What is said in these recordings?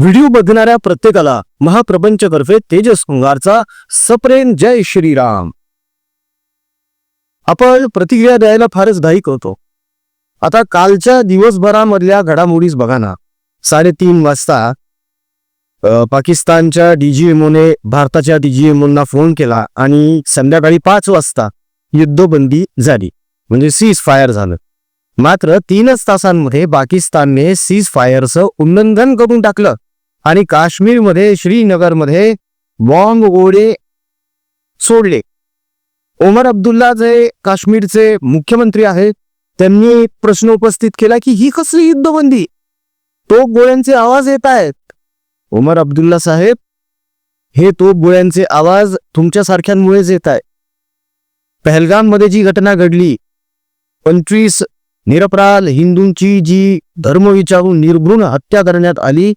Video बघणाऱ्या प्रत्येकाला महाप्रपंचतर्फे तेजस कुंगारचा सप्रेम जय श्रीराम. आपण प्रतिक्रिया द्यायला फारच घाईक होतो आता कालच्या दिवसभरामधल्या घडामोडीस बघा ना. साडेतीन वाजता पाकिस्तानच्या डीजीएमओने भारताच्या डीजीएमओना फोन केला आणि संध्याकाळी पाच वाजता युद्धबंदी झाली. म्हणजे सीज फायर झालं. मात्र तीनच तासांमध्ये पाकिस्तानने सीज फायरचं उल्लंघन करून टाकलं. आणि काश्मीरमध्ये श्रीनगरमध्ये बॉम्ब गोळे सोडले. ओमर अब्दुल्ला जे काश्मीरचे मुख्यमंत्री आहेत त्यांनी प्रश्न उपस्थित केला की ही कसली युद्धबंदी? तोप गोळ्यांचे आवाज येत आहेत. ओमर अब्दुल्ला साहेब हे तोप गोळ्यांचे आवाज तुमच्यासारख्यांमुळेच येत आहे पहलगाममध्ये जी घटना घडली पंचवीस निरपराध हिंदूंची जी धर्म विचारून निर्भृण हत्या करण्यात आली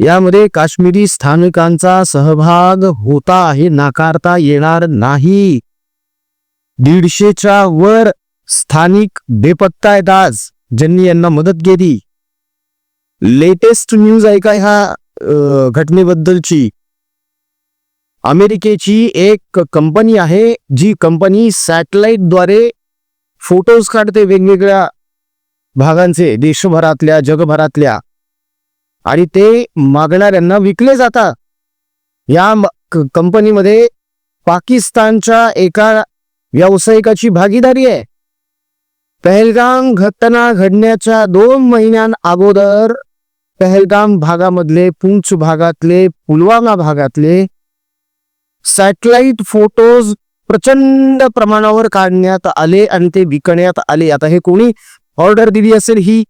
यामध्ये काश्मीरी स्थानिकांचा सहभाग होता हे नाकारता येणार नाही. दीडशेच्या वर स्थानिक बेपत्ता आहेत आज ज्यांनी यांना मदत केली. लेटेस्ट न्यूज आहे का ह्या घटनेबद्दलची. अमेरिकेची एक कंपनी आहे जी कंपनी सॅटेलाइटद्वारे फोटोज काढते वेगवेगळ्या भागांचे देशभरातल्या जगभरातल्या. आणि ते मागणाऱ्यांना विकले जातात. या क- कंपनीमध्ये पाकिस्तानच्या एका व्यावसायिकाची भागीदारी आहे. पहलगाम घटना घडण्याच्या दोन महिन्यां अगोदर पहलगाम भागामधले पुंछ भागातले पुलवामा भागातले सॅटेलाइट फोटोज प्रचंड प्रमाणावर काढण्यात आले आणि ते विकण्यात आले. आता हे कोणी ऑर्डर दिली असेल ही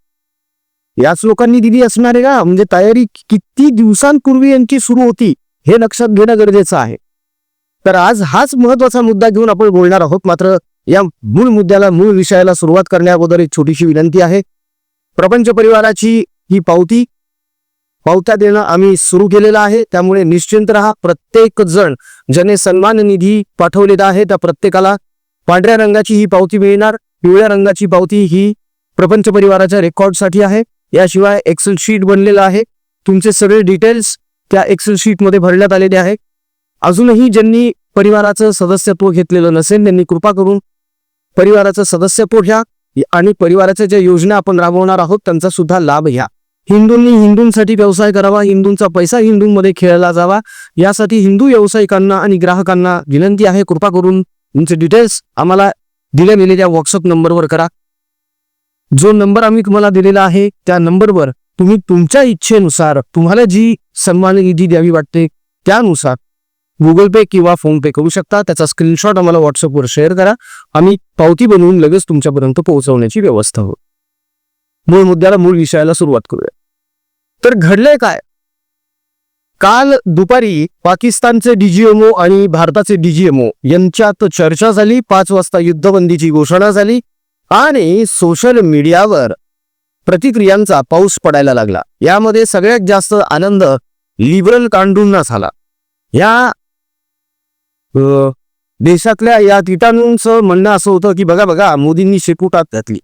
याच लोकांनी दिली असणार आहे का? म्हणजे तयारी किती दिवसांपूर्वी यांची सुरू होती हे लक्षात घेणं गरजेचं आहे. तर आज हाच महत्त्वाचा मुद्दा घेऊन आपण बोलणार आहोत. मात्र या मूळ मुद्द्याला मूळ विषयाला सुरुवात करण्याअगोदर एक छोटीशी विनंती आहे. प्रपंच परिवाराची ही पावती पावत्या देणं आम्ही सुरू केलेलं आहे. त्यामुळे निश्चिंत राहा. प्रत्येक जण ज्याने सन्मान निधी पाठवलेला आहे त्या प्रत्येकाला पांढऱ्या रंगाची ही पावती मिळणार. पिवळ्या रंगाची पावती ही प्रपंच परिवाराच्या रेकॉर्डसाठी आहे. याशिवाय एक्सेल शीट बनलेलं आहे. तुमचे सगळे डिटेल्स त्या एक्सेल शीटमध्ये भरण्यात आलेले आहे. अजूनही ज्यांनी परिवाराचं सदस्यत्व घेतलेलं नसेल त्यांनी कृपा करून परिवाराचं सदस्यत्व घ्या आणि परिवाराच्या ज्या योजना आपण राबवणार आहोत त्यांचा सुद्धा लाभ घ्या. हिंदूंनी हिंदूंसाठी व्यवसाय करावा हिंदूंचा पैसा हिंदूंमध्ये खेळला जावा यासाठी हिंदू व्यावसायिकांना आणि ग्राहकांना विनंती आहे. कृपा करून तुमचे डिटेल्स आम्हाला दिल्या गेलेल्या व्हॉट्सअप नंबरवर करा. जो नंबर आम्ही तुम्हाला दिलेला आहे त्या नंबरवर तुम्ही तुमच्या इच्छेनुसार तुम्हाला जी सन्मान निधी द्यावी वाटते त्यानुसार गुगल पे किंवा फोन पे करू शकता. त्याचा स्क्रीनशॉट आम्हाला व्हॉट्सअपवर शेअर करा. आम्ही पावती बनवून लगेच तुमच्यापर्यंत पोहोचवण्याची व्यवस्था हो मूळ मुद्द्याला मूळ विषयाला सुरुवात करूया. तर घडलंय काय? काल दुपारी पाकिस्तानचे डीजीएमओ आणि भारताचे डीजीएमओ यांच्यात चर्चा झाली. पाच वाजता युद्धबंदीची घोषणा झाली. आणि सोशल मीडियावर प्रतिक्रियांचा पाऊस पडायला लागला. यामध्ये सगळ्यात जास्त आनंद लिबरल कांडूंना झाला. या देशातल्या या कीटाणूंचं म्हणणं असं होतं की बघा बघा मोदींनी शेपुटात घातली.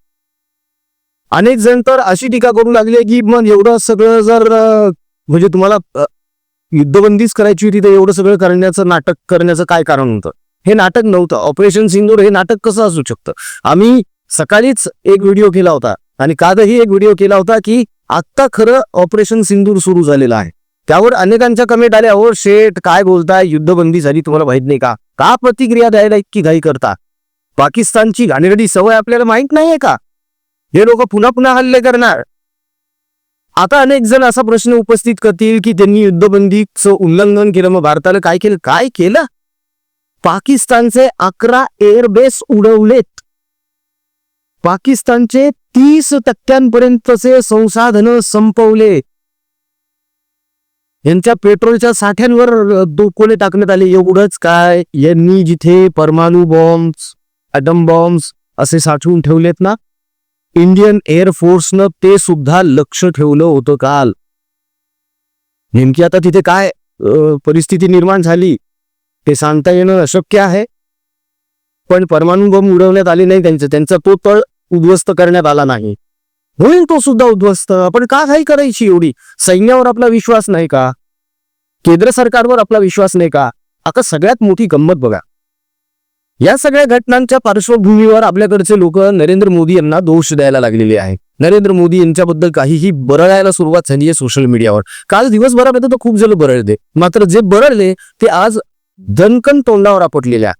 अनेक जण तर अशी टीका करू लागले की मग एवढं सगळं जर म्हणजे तुम्हाला युद्धबंदीच करायची होती तर एवढं सगळं करण्याचं नाटक करण्याचं काय कारण होतं? हे नाटक नव्हतं. ऑपरेशन सिंदूर हे नाटक कसं असू शकतं? आम्ही सकाळीच एक व्हिडिओ केला होता आणि कालही एक व्हिडिओ केला होता की आत्ता खरं ऑपरेशन सिंदूर सुरू झालेलं आहे. त्यावर अनेकांच्या कमेंट आल्या हो शेठ काय बोलताय? युद्धबंदी झाली तुम्हाला माहीत नाही का? का प्रतिक्रिया द्यायला इतकी घाई करता? पाकिस्तानची घाणेरडी सवय आपल्याला माहीत नाहीये का? हे लोक पुन्हा पुन्हा हल्ले करणार. आता अनेक जण असा प्रश्न उपस्थित करतील की त्यांनी युद्धबंदीचं उल्लंघन केलं मग भारताला काय केलं? काय केलं? पाकिस्तानचे अकरा एअरबेस उडवलेत. पाकिस्तानचे तीस टक्क्यांपर्यंतचे संसाधन संपवले. यांच्या पेट्रोलच्या साठ्यांवर डोकोले टाकण्यात आले. एवढंच काय? यांनी जिथे परमाणू बॉम्ब्स अटम बॉम्ब्स असे साठवून ठेवलेत ना इंडियन एअरफोर्सनं ते सुद्धा लक्ष ठेवलं होतं काल. नेमकी आता तिथे काय परिस्थिती निर्माण झाली ते सांगता येणं अशक्य आहे. पण परमाणू बॉम्ब उडवण्यात आले नाही त्यांचं. त्यांचा तो तळ उद्ध्वस्त करण्यात आला नाही. होईल तो सुद्धा उद्ध्वस्त. पण का घाई करायची एवढी? सैन्यावर आपला विश्वास नाही का? केंद्र सरकारवर आपला विश्वास नाही का? आता सगळ्यात मोठी गंमत बघा. या सगळ्या घटनांच्या पार्श्वभूमीवर आपल्याकडचे लोक नरेंद्र मोदी यांना दोष द्यायला लागलेले आहे नरेंद्र मोदी यांच्याबद्दल काहीही बरळायला सुरुवात झाली आहे सोशल मीडियावर काल दिवसभरामध्ये तर खूप जण बरळले. मात्र जे बरळले ते आज दणकन तोंडावर आपटलेल्या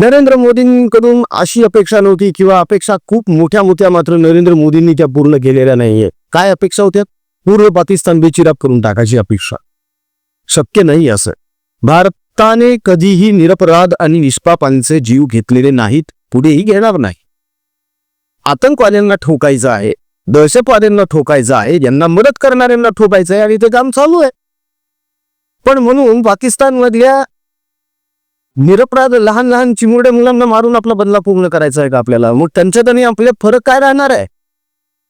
नरेंद्र मोदींकडून अशी अपेक्षा नव्हती किंवा अपेक्षा खूप मोठ्या मोठ्या मात्र नरेंद्र मोदींनी त्या पूर्ण केलेल्या नाहीये. काय अपेक्षा होत्या? पूर्व पाकिस्तान बेचिराप करून टाकायची अपेक्षा. शक्य नाही असं. भारताने कधीही निरपराध आणि निष्पापांचे जीव घेतलेले नाहीत पुढेही घेणार नाही. आतंकवाद्यांना ठोकायचं आहे दहशतवाद्यांना ठोकायचं आहे यांना मदत करणाऱ्यांना ठोकायचं आहे आणि ते काम चालू आहे. पण म्हणून पाकिस्तानमधल्या निरपराध लहान लहान चिमुरड्या मुलांना मारून आपला बदला पूर्ण करायचा आहे का आपल्याला? मग त्यांच्यात आणि आपले फरक काय राहणार आहे?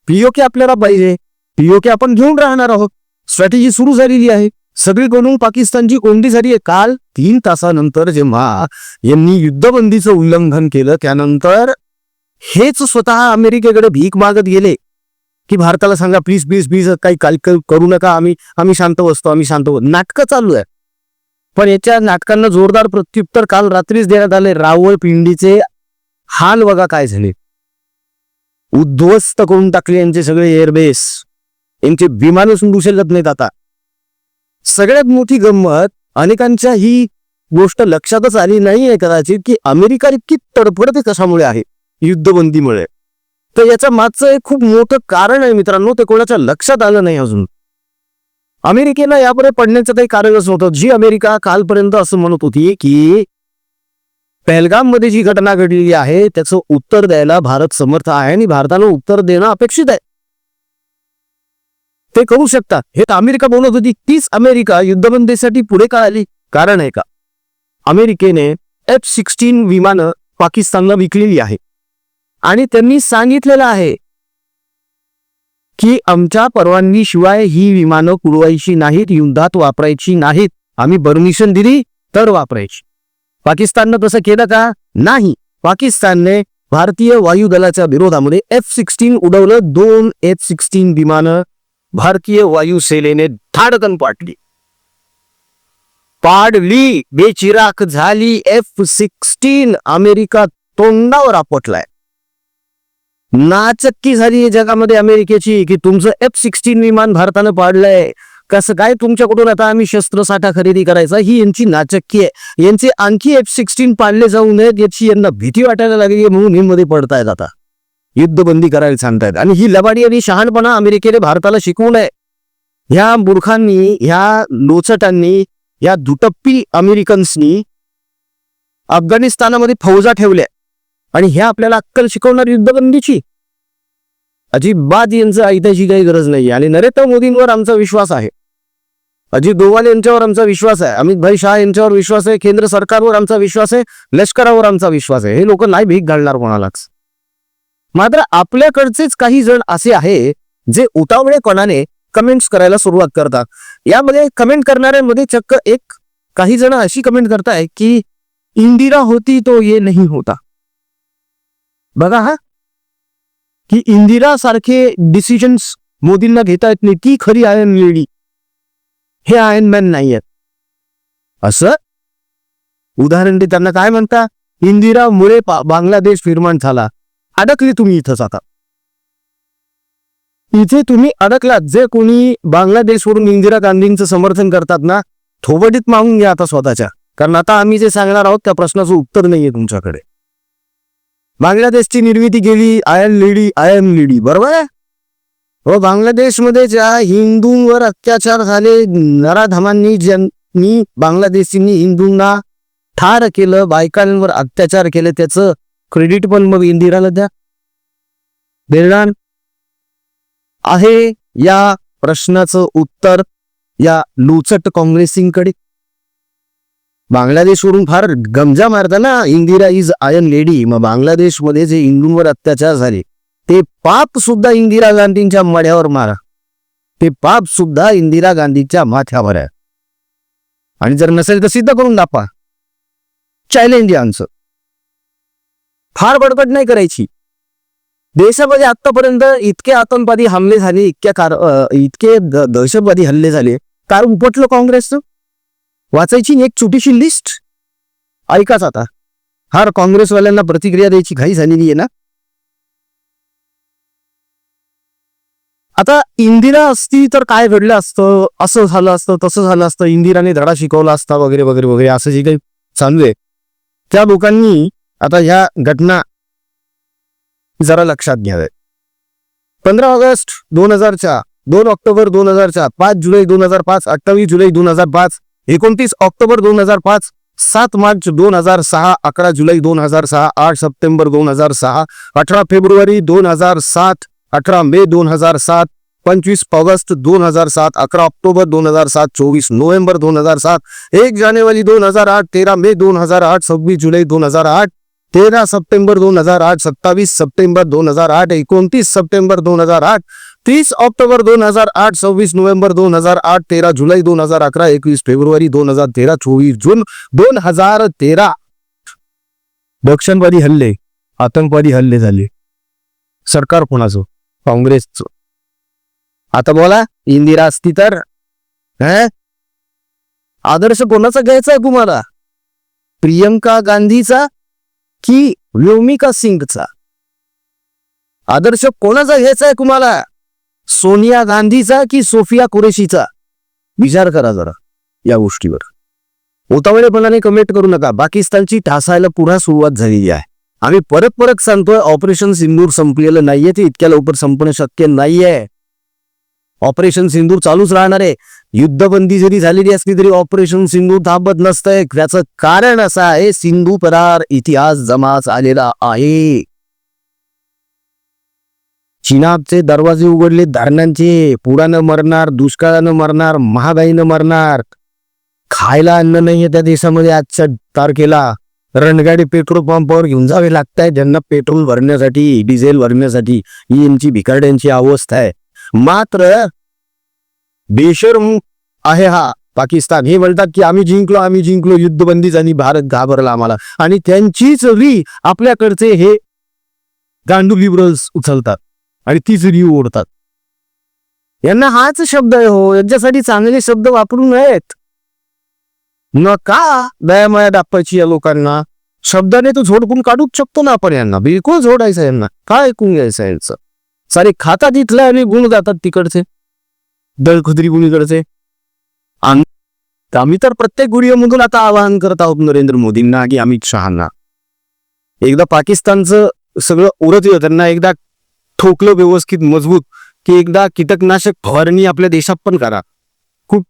पीओके आपल्याला पाहिजे. पीओके आपण घेऊन राहणार आहोत. स्ट्रॅटेजी सुरू झालेली आहे. सगळीकडून पाकिस्तानची कोंडी झाली आहे. काल तीन तासानंतर जेव्हा यांनी युद्धबंदीचं उल्लंघन केलं त्यानंतर हेच स्वतः अमेरिकेकडे भीक मागत गेले. की भारताला सांगा प्लीज प्लीज प्लीज काही काल करू नका. आम्ही आम्ही शांत बसतो आम्ही शांत नाटकं चालू आहे. पण याच्या नाटकांना जोरदार प्रत्युत्तर काल रात्रीच देण्यात आले. रावळपिंडीचे हाल बघा काय झाले. उद्ध्वस्त करून टाकले यांचे सगळे एअरबेस यांचे विमान सुरू शकत नाहीत आता. सगळ्यात मोठी गंमत अनेकांच्या ही गोष्ट लक्षातच आली नाहीये कदाचित की अमेरिका इतकी तडफडते कशामुळे आहे युद्धबंदीमुळे. तर याच्या मागचं एक खूप मोठं कारण आहे मित्रांनो ते कोणाच्या लक्षात आलं नाही अजून. अमेरिकेला यापुढे पडण्याचं काही कारणच नव्हतं. जी अमेरिका कालपर्यंत असं म्हणत होती की पहलगाममध्ये जी घटना घडलेली आहे त्याचं उत्तर द्यायला भारत समर्थ आहे आणि भारतानं उत्तर देणं अपेक्षित आहे. ते करू शकतात हे तर अमेरिका बोलत होती तीच अमेरिका युद्धबंदीसाठी पुढे का आली कारण आहे का? अमेरिकेने एफ सिक्स्टीन विमानं पाकिस्तानला विकलेली आहे. आणि त्यांनी सांगितलेलं आहे की आमच्या परवानगीशिवाय ही विमानं पुरवायची नाहीत युद्धात वापरायची नाहीत. आम्ही परमिशन दिली तर वापरायची. पाकिस्ताननं तसं केलं का? नाही. पाकिस्तानने भारतीय वायुदलाच्या विरोधामध्ये एफ सिक्स्टीन उडवलं दोन एफ सिक्स्टीन विमानं भारतीय वायुसेनेने धाडकन पाडली पाडली बेचिराक झाली एफ सिक्स्टीन अमेरिका तोंडावर आपटलाय. नाचक्की झाली जगामध्ये अमेरिकेची की तुमचं एफ सिक्स्टीन विमान भारतानं पाडलंय. कसं काय तुमच्याकडून आता आम्ही शस्त्रसाठा खरेदी करायचा? ही यांची नाचक्की आहे. यांचे आणखी एफ सिक्स्टीन पाडले जाऊ नयेत याची यांना भीती वाटायला लागली म्हणून हिंमध्ये पडतायत आता. युद्धबंदी करायला सांगतायत. आणि ही लबाडी आणि शहाणपणा अमेरिकेने भारताला शिकवू नये ह्या मूर्खांनी ह्या लोचटांनी या दुटप्पी अमेरिकन्सनी अफगाणिस्तानामध्ये फौजा ठेवल्या. आणि हे आपल्याला अक्कल शिकवणार युद्धबंदीची? अजिबात यांचं ऐकायची काही गरज नाही आणि नरेंद्र मोदींवर आमचा विश्वास आहे. अजित डोवाल यांच्यावर आमचा विश्वास आहे. अमित भाई शाह यांच्यावर विश्वास आहे. केंद्र सरकारवर आमचा विश्वास आहे. लष्करावर आमचा विश्वास आहे. हे लोक नाही भीक घालणार कोणालाच. मात्र आपल्याकडचेच काही जण असे आहे जे उतावळेपणाने कमेंट्स करायला सुरुवात करतात. यामध्ये कमेंट करणाऱ्यांमध्ये चक्क एक काही जण अशी कमेंट करताय की इंदिरा होती तो ये नहीं होता. बघा हा. की इंदिरा सारखे डिसिजन्स मोदींना घेता येत नाही. ती खरी आयन लेडी हे आयन मॅन नाही आहेत. असं? उदाहरण ते त्यांना काय म्हणता? इंदिरामुळे बांगलादेश निर्माण झाला. अडकली तुम्ही इथंच आता. इथे तुम्ही अडकलात. जे कोणी बांगलादेशवरून इंदिरा गांधींचं समर्थन करतात ना थोबडीत मागून घ्या आता स्वतःच्या. कारण आता आम्ही जे सांगणार आहोत त्या प्रश्नाचं उत्तर नाहीये तुमच्याकडे. बांगलादेशची निर्मिती केली I am lady I am lady बरोबर आहे? हो, व बांगलादेशमध्ये ज्या हिंदूंवर अत्याचार झाले. नराधमांनी ज्यांनी बांगलादेशींनी हिंदूंना ठार केलं बायकांवर अत्याचार केले त्याचं क्रेडिट पण मग इंदिराला द्या. देणार आहे या प्रश्नाचं उत्तर या लुचट काँग्रेसिंगकडे बांगलादेशवरून फार गमजा मारताना इंदिरा इज आयन लेडी. मग बांगलादेशमध्ये जे हिंदूंवर अत्याचार झाले ते पाप सुद्धा इंदिरा गांधींच्या मड्यावर मारा. ते पाप सुद्धा इंदिरा गांधीच्या माथ्यावर आहे. आणि जर नसेल तर सिद्ध करून दापा. चॅलेंज आमचं. फार बडबड नाही करायची. देशामध्ये आतापर्यंत इतके आतंकवादी हमले झाले इतक्या कार इतके दहशतवादी हल्ले झाले. कार उपटलं काँग्रेसचं. वाचायची एक छोटीशी लिस्ट ऐकाच आता. हार काँग्रेसवाल्यांना प्रतिक्रिया द्यायची घाई झालेली आहे ना? आता इंदिरा असती तर काय घडलं असतं? असं झालं असतं तसं झालं असतं. इंदिराने धडा शिकवला असता वगैरे वगैरे वगैरे. असं जे काही चालू आहे. त्या लोकांनी आता ह्या घटना जरा लक्षात घ्याव्या. पंधरा ऑगस्ट दोन हजार चार दोन ऑक्टोबर दोन हजार चार पाच जुलै दोन हजार पाच अठ्ठावीस जुलै दोन हजार पाच एकोणतीस ऑक्टोबर दोन हजार पाच सात मार्च दोन हजार सहा अकरा जुलै दोन हजार सहा आठ सप्टेंबर दोन हजार सहा अठरा फेब्रुवारी दोन हजार सात अठरा मे दोन हजार सात पंचवीस ऑगस्ट दोन हजार सात अकरा ऑक्टोबर दोन हजार सात चोवीस नोव्हेंबर दोन हजार सात एक जानेवारी दोन हजार आठ तेरा मे दोन हजार आठ सव्वीस जुलै दोन हजार आठ तेरा सप्टेंबर दोन हजार आठ सत्तावीस सप्टेंबर दोन हजार आठ एकोणतीस सप्टेंबर दोन हजार आठ तीस ऑक्टोबर दोन हजार आठ सव्वीस नोव्हेंबर दोन हजार आठ तेरा जुलै दोन हजार अकरा एकवीस फेब्रुवारी दोन हजार तेरा चोवीस जून दोन हजार तेरा. दक्षिणवादी हल्ले आतंकवादी हल्ले झाले. सरकार कोणाचं? काँग्रेसचं. आता बोला इंदिरा असती तर? आदर्श कोणाचा घ्यायचा तुम्हाला? प्रियंका गांधीचा की व्योमिका सिंगचा? आदर्श कोणाचा घ्यायचा आहे तुम्हाला? सोनिया गांधीचा की सोफिया कुरेशीचा? विचार करा जरा या गोष्टीवर. उतावळेपणाने कमेंट करू नका. पाकिस्तानची ठासायला पुन्हा सुरुवात झालेली आहे. आम्ही परत परत सांगतोय ऑपरेशन सिंदूर संपलेलं नाहीये ते इतक्या लवकर संपणं शक्य नाहीये. ऑपरेशन सिंदूर चालूच राहणार आहे. युद्धबंदी जरी झालेली असली तरी ऑपरेशन सिंधूर थांबत नसतंय त्याचं कारण असं आहे सिंधू परार इतिहास जमा आलेला आहे. चिनाबचे दरवाजे उघडले धरणांचे पुरानं मरणार दुष्काळानं मरणार महागाईनं मरणार. खायला अन्न नाहीये त्या देशामध्ये आजच्या तारखेला. रणगाडी पेट्रोल पंपावर घेऊन जावे लागत आहे ज्यांना पेट्रोल भरण्यासाठी डिझेल भरण्यासाठी. ही यांची भिकारड्यांची अवस्था आहे. मात्र बेशरम आहे हा पाकिस्तान. हे म्हणतात की आम्ही जिंकलो आम्ही जिंकलो युद्धबंदी आणि भारत घाबरला आम्हाला. आणि त्यांचीच री आपल्याकडचे हे गांडू लिबरल्स उचलतात. आणि तीच रिव ओढतात. यांना हाच शब्द आहे हो. यांच्यासाठी चांगले शब्द वापरू नयेत. नका दयामया दाखवायची या लोकांना. शब्दाने तो झोडपून काढूच शकतो ना आपण यांना. बिलकुल झोडायचं यांना. काय ऐकून घ्यायचं यांचं? सारे खातात इथलं आणि गुण जातात तिकडचे. दळखुदरी गुणीकडचे. आम्ही तर प्रत्येक गुडियामधून आता आवाहन करत आहोत नरेंद्र मोदींना की अमित शहाना. एकदा पाकिस्तानचं सगळं उरत येतं. त्यांना एकदा ठोकलं व्यवस्थित मजबूत की एकदा कीटकनाशक फवारणी आपल्या देशात पण करा. खूप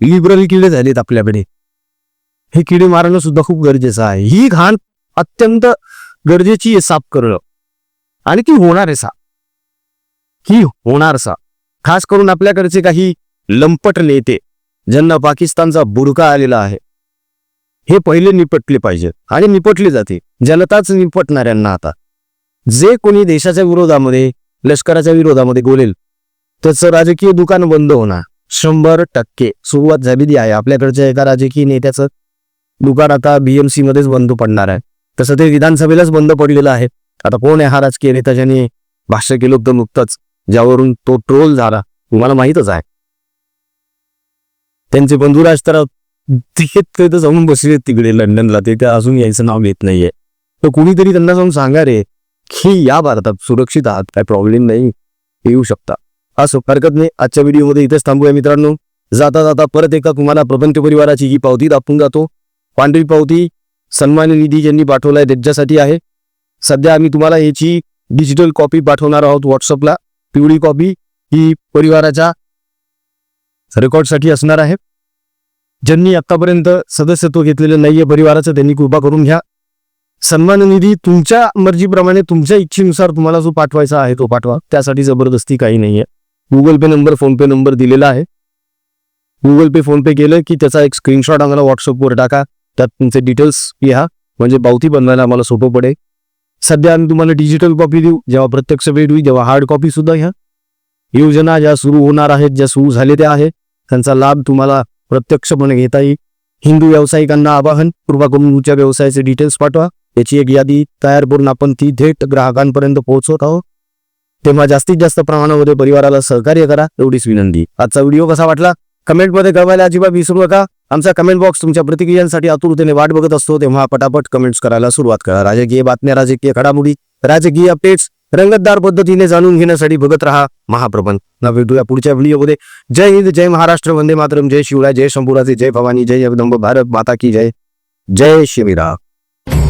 लिबरल किडे झालेत आपल्याकडे. हे किडे मारणं सुद्धा खूप गरजेचं आहे. ही घाण अत्यंत गरजेची आहे साफ करणं. आणि ती होणार आहे साफ. ही होणार सा खास करून आपल्याकडचे काही लंपट नेते ज्यांना पाकिस्तानचा बुडका आलेला आहे हे पहिले निपटले पाहिजेत. आणि निपटले जाते. जनताच निपटणाऱ्यांना आता. जे कोणी देशाच्या विरोधामध्ये लष्कराच्या विरोधामध्ये बोलेल त्याचं राजकीय दुकान बंद होणार. शंभर टक्के. सुरुवात झालेली आहे. आपल्याकडच्या एका राजकीय नेत्याचं दुकान आता बीएमसी मध्येच बंद पडणार आहे. तसं ते विधानसभेलाच बंद पडलेलं आहे. आता कोण आहे हा राजकीय नेता ज्याने भाष्य केलं होतं नुकतंच? ज्यावरून तो ट्रोल झाला तुम्हाला माहीतच आहे. त्यांचे बंधुराज तर तिथे तर जाऊन बसले तिकडे लंडनला. ते अजून यायचं नाव घेत नाहीये. तर कुणीतरी त्यांना जाऊन सांगा रे की या भारतात सुरक्षित आहात काय प्रॉब्लेम नाही येऊ शकता. असो हरकत नाही. आजच्या व्हिडिओमध्ये इथेच थांबूया मित्रांनो. जाता जाता परत एका तुम्हाला प्रपंच परिवाराची ही पावती दाखवून जातो. पांढरी पावती सन्मान निधी ज्यांनी पाठवलाय त्यांच्यासाठी आहे. सध्या आम्ही तुम्हाला याची डिजिटल कॉपी पाठवणार आहोत व्हॉट्सअपला पिवळी कॉपी ही परिवाराच्या रेकॉर्डसाठी असणार आहे. ज्यांनी आत्तापर्यंत सदस्यत्व घेतलेलं नाहीये परिवाराचं त्यांनी कृपा करून घ्या. सन्मान निधी तुमच्या मर्जीप्रमाणे तुमच्या इच्छेनुसार तुम्हाला जो पाठवायचा आहे तो पाठवा. त्यासाठी जबरदस्ती काही नाहीये. Google Pay number PhonePe number दिलेला आहे. गुगल पे फोन पे केलं की त्याचा एक स्क्रीनशॉट आम्हाला व्हॉट्सअपवर टाका. त्यात तुमचे डिटेल्स लिहा. म्हणजे पावती बनवायला आम्हाला सोपं पडेल. सध्या आम्ही तुम्हाला डिजिटल कॉपी देऊ. जेव्हा प्रत्यक्ष भेट होईल तेव्हा हार्ड कॉपी सुद्धा घ्या. योजना ज्या सुरू होणार आहेत ज्या सुरू झालेल्या आहेत. त्यांचा लाभ तुम्हाला प्रत्यक्षपणे घेता येईल. हिंदू व्यावसायिकांना आवाहन कृपा करून तुमच्या व्यवसायाचे डिटेल्स पाठवा. याची एक यादी तयार करून आपण ती थेट ग्राहकांपर्यंत पोहोचवत आहोत. तेव्हा जास्तीत जास्त प्रमाणामध्ये परिवाराला सहकार्य करा एवढीच विनंती. आजचा व्हिडिओ कसा वाटला? कमेंटमध्ये कळवायला अजिबात विसरू नका. आमचा कमेंट बॉक्स तुमच्या प्रतिक्रियांसाठी आतुरतेने वाट बघत असतो तेव्हा पटापट कमेंट्स करायला सुरुवात करा. राजकीय बातम्या राजकीय घडामोडी राजकीय अपडेट्स रंगतदार पद्धतीने जाणून घेण्यासाठी बघत राहा महाप्रबंध. ना भेटूया पुढच्या व्हिडिओमध्ये. जय हिंद जय महाराष्ट्र वंदे मातरम जय शिवराय जय शंभुराजे जय भवानी जय जगदंब भारत माता की जय. जय शिवराम